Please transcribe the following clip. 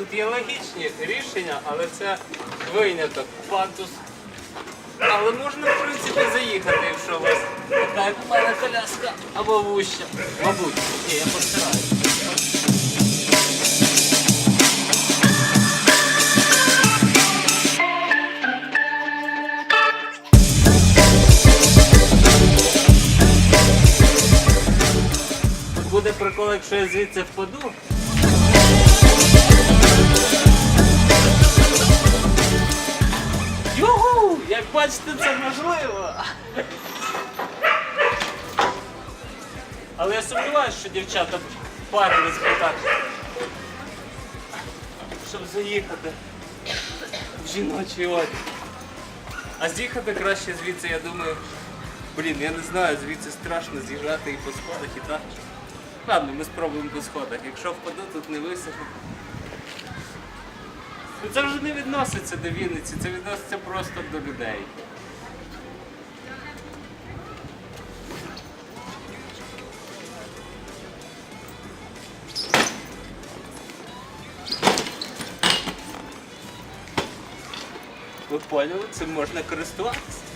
тут є логічні рішення, але це виняток. Пандус. Але можна, в принципі, заїхати, якщо у вас така як у мене коляска або вуща. Мабуть, ні, я постараюсь. Буде прикол, якщо я звідси впаду. Як бачите, це можливо. Але я сумніваюся, що дівчата парились би так, щоб заїхати в жіночий одяг. А з'їхати краще звідси, я думаю. Блін, я не знаю, звідси страшно з'їжджати і по сходах, і так. Ладно, ми спробуємо по сходах. Якщо впаду, тут не висохну. Ну це вже не відноситься до Вінниці, це відноситься просто до людей. Ви поняли, цим можна користуватися.